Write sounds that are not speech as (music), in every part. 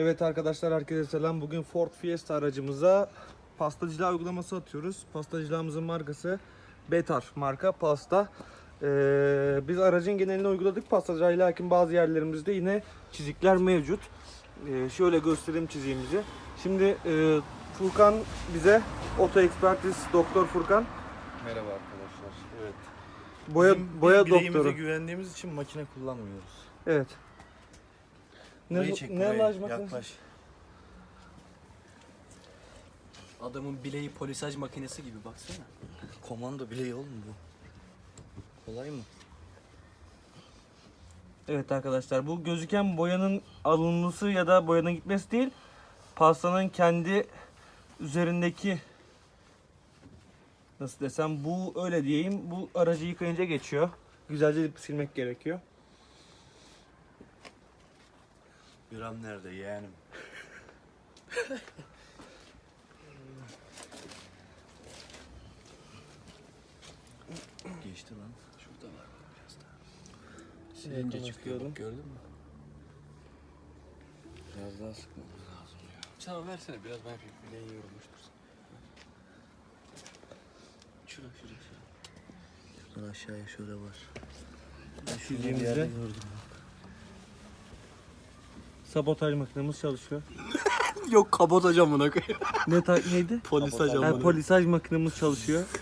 Evet arkadaşlar herkese selam. Bugün Ford Fiesta aracımıza pastacılığa uygulaması atıyoruz. Pastacılığımızın markası Betar marka pasta. Ee, biz aracın geneline uyguladık pastacılığı lakin bazı yerlerimizde yine çizikler mevcut. Ee, şöyle göstereyim çiziğimizi. Şimdi e, Furkan bize Oto Ekspertiz Doktor Furkan Merhaba arkadaşlar. Evet. boya Bizim boya doktoru. güvendiğimiz için makine kullanmıyoruz. Evet. Burayı Ne, çek ne burayı. large makinesi? Yaklaş. Adamın bileği polisaj makinesi gibi baksana. Komando bileği oğlum bu. Kolay mı? Evet arkadaşlar bu gözüken boyanın alınması ya da boyanın gitmesi değil. Pastanın kendi üzerindeki nasıl desem bu öyle diyeyim. Bu aracı yıkayınca geçiyor. Güzelce silmek gerekiyor. Gram nerede yeğenim? Geçti lan. Şurada var biraz daha. Silince çıkıyor, bak gördün mü? Biraz daha sıkmamız lazım ya. Sen o versene biraz ben yapayım. Bileğin yorulmuştur. Şura şura şura. Şuradan aşağıya şöyle var. Sildiğimizde sabotaj makinemiz çalışıyor. (laughs) Yok kabotaj amına koyayım. Ne ta- neydi? Polisaj Ha, amına. polisaj makinemiz çalışıyor. (laughs)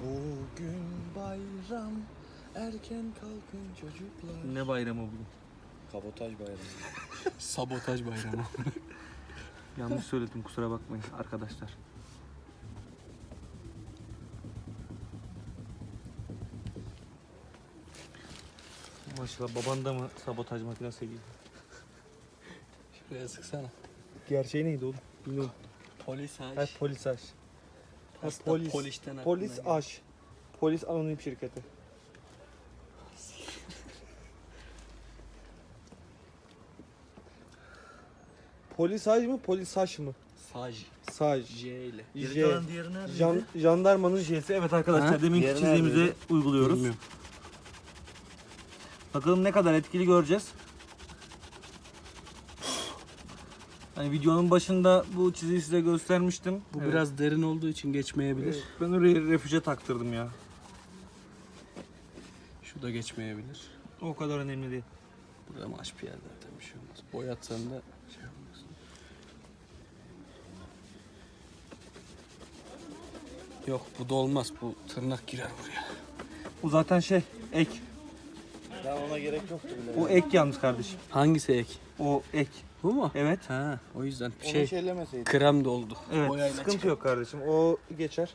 Bugün bayram. Erken kalkın çocuklar. ne bayramı bugün? Kabotaj bayramı. (laughs) Sabotaj bayramı. Yanlış söyledim kusura bakmayın arkadaşlar. Maşallah baban da mı sabotaj makinesi gibi? Şuraya sıksana. Gerçeği neydi oğlum? Bilmiyorum. Polisaj. Ha polisaj. Ha, Pasta polis. polisten aklına Polis geldi. aş. Polis anonim şirketi. Polisaj mı polisaj mı? Saj. Saj. J ile. Geri J. kalan diğeri nerede? Jan, jandarmanın J'si. Evet arkadaşlar Ha? deminki Diğeri çizdiğimizi neredeydi? uyguluyoruz. Bilmiyorum. Bakalım ne kadar etkili göreceğiz. Hani videonun başında bu çiziyi size göstermiştim. Bu Evet. biraz derin olduğu için geçmeyebilir. Evet, ben oraya refüje taktırdım ya. Şu da geçmeyebilir. O kadar önemli değil. Burada maş bir yer zaten bir şey olmaz. Boyatsan da şey olmaz. Yok bu da olmaz. Bu tırnak girer buraya. Bu zaten şey ek. Ya ona gerek yoktu bile. O ek yalnız kardeşim. Hangisi ek? O ek. Bu mu? Evet. Ha, o yüzden Onu şey krem doldu. Evet. Boyayla sıkıntı çıkar. yok kardeşim. O geçer.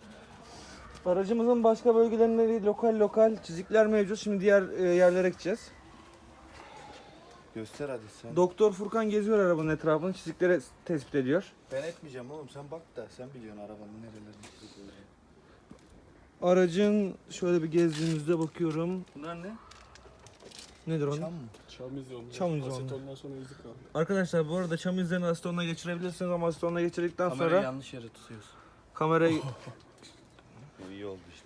Aracımızın başka bölgelerinde lokal lokal çizikler mevcut. Şimdi diğer e, yerlere gideceğiz. Göster hadi sen. Doktor Furkan geziyor arabanın etrafını, çizikleri tespit ediyor. ben etmeyeceğim oğlum sen bak da sen biliyorsun arabanın nerelerini çizdiğini. Aracın şöyle bir gezdiğimizde bakıyorum. Bunlar ne? Nedir o? Çam mı? Çam izi Çam izi oldu. Asetondan sonra izi kaldı. Arkadaşlar bu arada çam izlerini asitonla geçirebilirsiniz ama asitonla geçirdikten Kamerayı sonra yanlış yere tutuyorsun. kamerayı Bu (laughs) iyi oldu işte.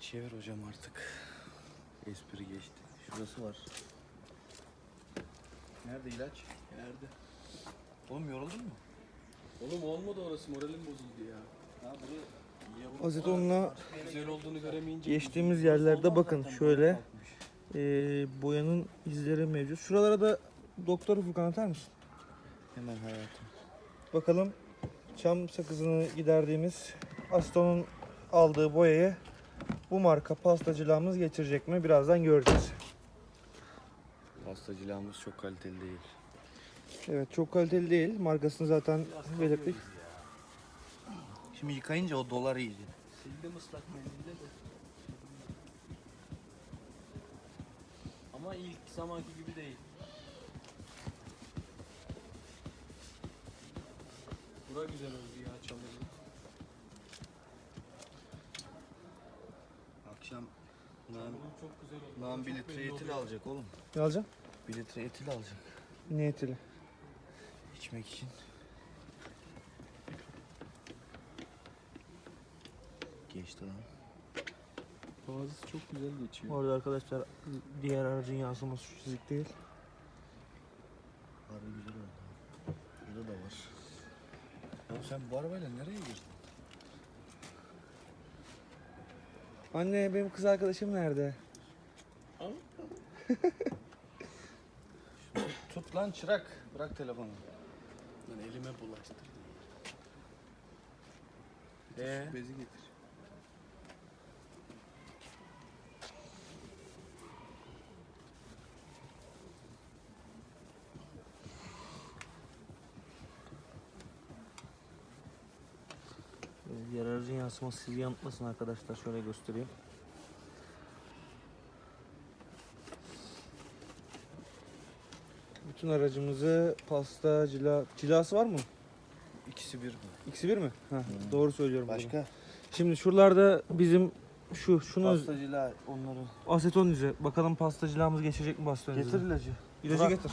Çevir hocam artık. Espri geçti. Şurası var. Nerede ilaç? Nerede? Oğlum yoruldun mu? Oğlum olmadı orası moralim bozuldu ya. Ha buraya asetonla Güzel olduğunu göremeyince. geçtiğimiz yerlerde bakın şöyle e, boyanın izleri mevcut. Şuralara da Doktor Furkan atar mısın? Hemen hayatım. Bakalım çam sakızını giderdiğimiz Aston'un aldığı boyayı bu marka pastacılığımız geçirecek mi? Birazdan göreceğiz. Pastacılığımız çok kaliteli değil. Evet çok kaliteli değil. Markasını zaten belirttik. Şimdi yıkayınca o dolar iyice. Sildim ıslak mendille de. Ama ilk zamanki gibi değil. Bura güzel oldu ya çamurlu. Akşam Lan, Çamurlu çok güzel oldu. lan bir litre belli etil oluyor. alacak oğlum. Ne alacağım? Bir litre etil alacak. Niyetili. İçmek için. geçti lan. Bazısı çok güzel geçiyor. Bu arada arkadaşlar diğer aracın yansıması şu çizik değil. Harbi güzel oldu. Burada da var. Ya sen bu arabayla nereye girdin? Anne benim kız arkadaşım nerede? (laughs) Tut lan çırak. Bırak telefonu. Lan elime bulaştırdım. Ee? Şu bezi getir. Diğer aracın yansıması sizi yanıltmasın arkadaşlar. Şöyle göstereyim. Bütün aracımızı pasta, cila, cilası var mı? İkisi bir mi? İkisi bir mi? Heh, Doğru söylüyorum. Başka? Şimdi şuralarda bizim şu şunu Pastacılar onları. aseton yüze. Bakalım pastacılığımız geçecek mi aseton Getir ilacı. İlacı Bırak. getir.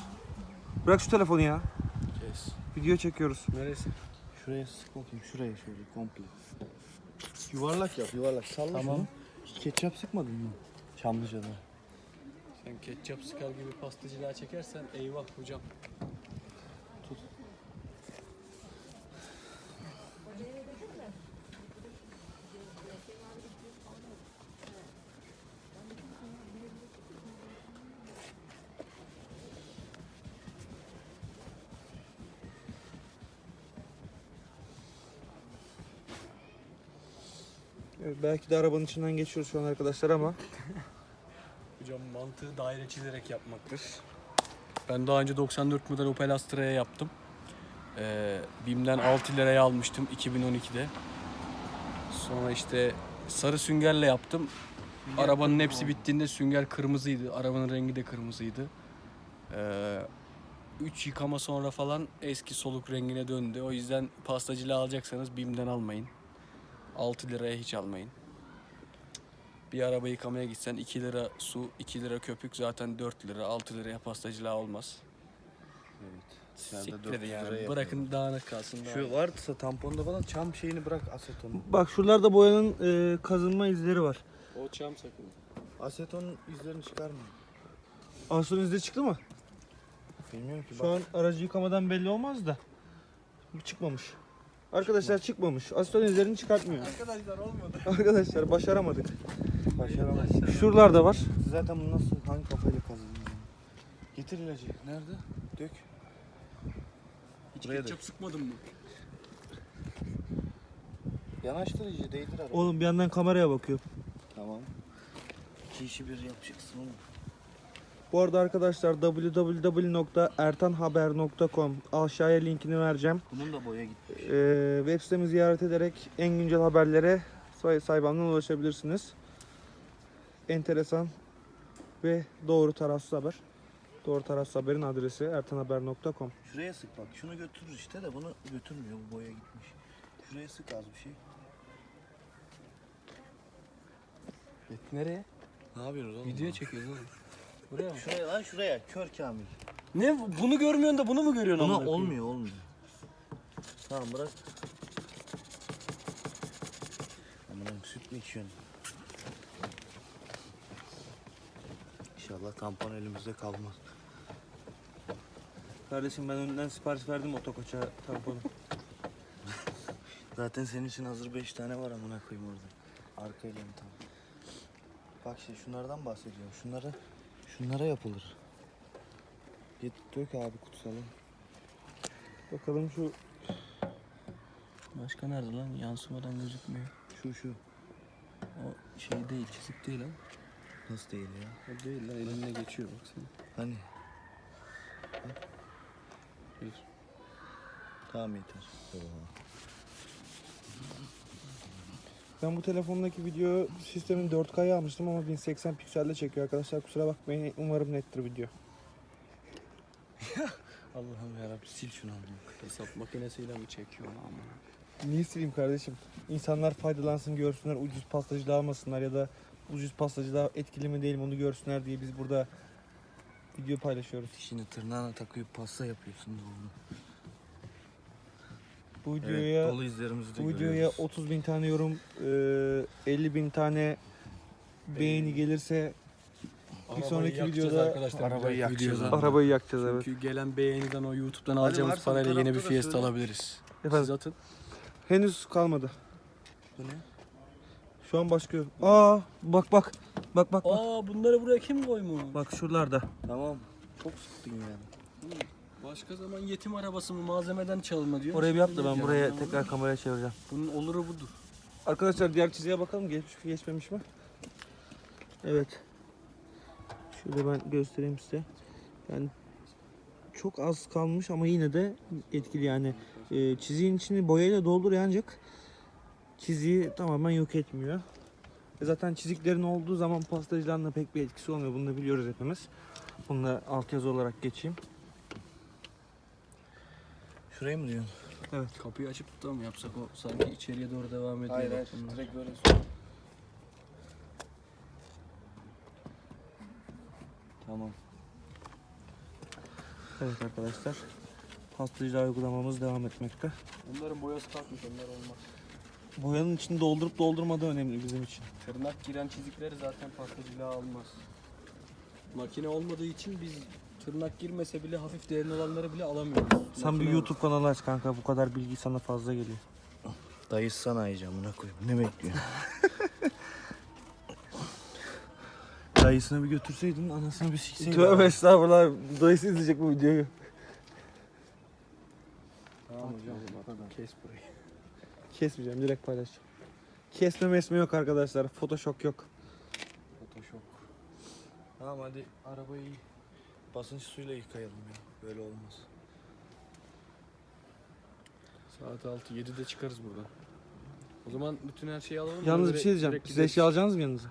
Bırak şu telefonu ya. Kes. Video çekiyoruz. Neresi? Şuraya sık bakayım. Şuraya şöyle komple. Yuvarlak yap yuvarlak. Salla Tamam. şunu. Ketçap sıkmadın mı? Çamlıca'da. Sen ketçap sıkar gibi pastacılığa çekersen eyvah hocam. Evet, belki de arabanın içinden geçiyoruz şu an arkadaşlar ama (laughs) Hocam mantığı daire çizerek yapmaktır. Ben daha önce 94 model Opel Astra'ya yaptım. Ee, BİM'den 6 liraya almıştım 2012'de. Sonra işte sarı süngerle yaptım. Arabanın hepsi bittiğinde sünger kırmızıydı. Arabanın rengi de kırmızıydı. 3 yıkama sonra falan eski soluk rengine döndü. O yüzden pastacılığı alacaksanız BİM'den almayın. 6 liraya hiç almayın. Bir araba yıkamaya gitsen 2 lira su, 2 lira köpük zaten 4 lira, 6 liraya pastacılığa olmaz. Evet. Dışarıda Siktir 400 yani. Bırakın dağınık kalsın. Şu varsa tamponda falan çam şeyini bırak asetonu. bak şuralarda boyanın e, kazınma izleri var. O çam sakın. Asetonun izlerini çıkarma. Aseton izleri çıktı mı? Bilmiyorum ki Şu an aracı yıkamadan belli olmaz da. Çıkmamış. Arkadaşlar çıkmamış. Aseton izlerini çıkartmıyor. Arkadaşlar olmadı. (laughs) Arkadaşlar başaramadık. başaramadım. Şuralarda var. Zaten bunu nasıl hangi kafayla yani? Getir ilacı. Nerede? Dök. Hiç Buraya ketçap sıkmadın mı? Yanaştır iyice değdir araba. Oğlum bir yandan kameraya bakıyor. Tamam. İki işi bir yapacaksın oğlum. Bu arada arkadaşlar www.ertanhaber.com aşağıya linkini vereceğim. Bunun da boya gitti. Ee, web sitemi ziyaret ederek en güncel haberlere say sayfamdan ulaşabilirsiniz. Enteresan ve doğru tarafsız haber. Doğru tarafsız haberin adresi ertanhaber.com. Şuraya sık bak. Şunu götürür işte de bunu götürmüyor. Bu boya gitmiş. Şuraya sık az bir şey. Nereye? Ne yapıyoruz oğlum? Video çekiyoruz oğlum. Buraya mı? Şuraya lan şuraya. Kör Kamil. Ne bunu görmüyorsun da bunu mu görüyorsun? Buna amına koyayım? olmuyor olmuyor. Tamam bırak. Aman süt mü içiyorsun? İnşallah tampon elimizde kalmaz. Kardeşim ben önden sipariş verdim otokoça tamponu. (laughs) Zaten senin için hazır 5 tane var amına koyayım orada. Arka elini tam. Bak işte şunlardan bahsediyorum. Şunlara şunlara yapılır. Git dök abi kutsalı. Bakalım şu Başka nerede lan? Yansımadan gözükmüyor. Şu şu. O şey değil, çizik değil ha. Nasıl değil ya? O değil lan, eline geçiyor baksana. Hani? Bir. Tamam yeter. Ben bu telefondaki video sistemini 4K'ya almıştım ama 1080 pikselle çekiyor arkadaşlar. Kusura bakmayın. Umarım nettir video. (laughs) Allah'ım yarabbim sil şunu amına. Hesap makinesiyle mi çekiyor lan ama? Niye sileyim kardeşim? İnsanlar faydalansın görsünler ucuz pastacılığı almasınlar ya da ucuz pastacılığa etkili mi değil mi onu görsünler diye biz burada video paylaşıyoruz. Dişini tırnağına takıp pasta yapıyorsun oğlum. Bu Evet, videoya dolu izlerimizi de bu videoya görüyoruz. 30 bin tane yorum, e, 50 bin tane beğeni gelirse Arabayı sonraki yakacağız videoda arkadaşlar. arabayı bir yakacağız videoda. abi. arabayı yakacağız evet. Çünkü gelen beğeniden o YouTube'dan Hadi alacağımız varsa bu parayla yeni bir tarafta da Fiesta söyle. alabiliriz. Efendim? Siz atın. Henüz kalmadı. Bu ne? Şu an başlıyor. Aa bak bak. Bak bak bak. Aa bunları buraya kim koymuş? Bak şuralarda. Tamam. Çok sıktın yani. Başka zaman yetim arabası mı malzemeden çalma diyor. Orayı bir yap da ben Ya, buraya ya. tekrar kameraya çevireceğim. Bunun oluru budur. Arkadaşlar diğer çizgiye bakalım geçmiş mi geçmemiş mi? Evet. Şöyle ben göstereyim size. Yani çok az kalmış ama yine de etkili yani. Ee, çiziğin içini boyayla dolduruyor ancak çiziği tamamen yok etmiyor. E zaten çiziklerin olduğu zaman pastacılarla pek bir etkisi olmuyor. Bunu da biliyoruz hepimiz. Bunu da altyazı olarak geçeyim. Şurayı mı diyorsun? Kapıyı açıp da mı yapsak o sanki içeriye doğru devam ediyor. Hayır hayır. bunlar. Direkt böyle Tamam. Evet arkadaşlar. Pastacılar uygulamamız devam etmekte. Onların boyası kalkmış onlar olmaz. Boyanın içini doldurup doldurmadığı önemli bizim için. Tırnak giren çizikleri zaten pastacılığa almaz. Makine olmadığı için biz tırnak girmese bile hafif derin olanları bile alamıyoruz. Sen bir YouTube kanalı aç kanka. Bu kadar bilgi sana fazla geliyor. Dayısı sana ayıcı amına koyayım. Ne bekliyorsun? (laughs) Dayısını bir götürseydin anasını bir sikseydin. Tövbe Tövbe estağfurullah. Dayısı izleyecek bu videoyu. Tamam hocam. Kes burayı. Kesmeyeceğim direkt paylaşacağım. Kesme mesme yok arkadaşlar. Photoshop yok. Photoshop. tamam hadi arabayı basınç suyla yıkayalım ya. Böyle olmaz. Saat 6 7'de çıkarız buradan. O zaman bütün her şeyi alalım. Yalnız bir şey diyeceğim. Siz eşya alacaksınız mı yanınıza?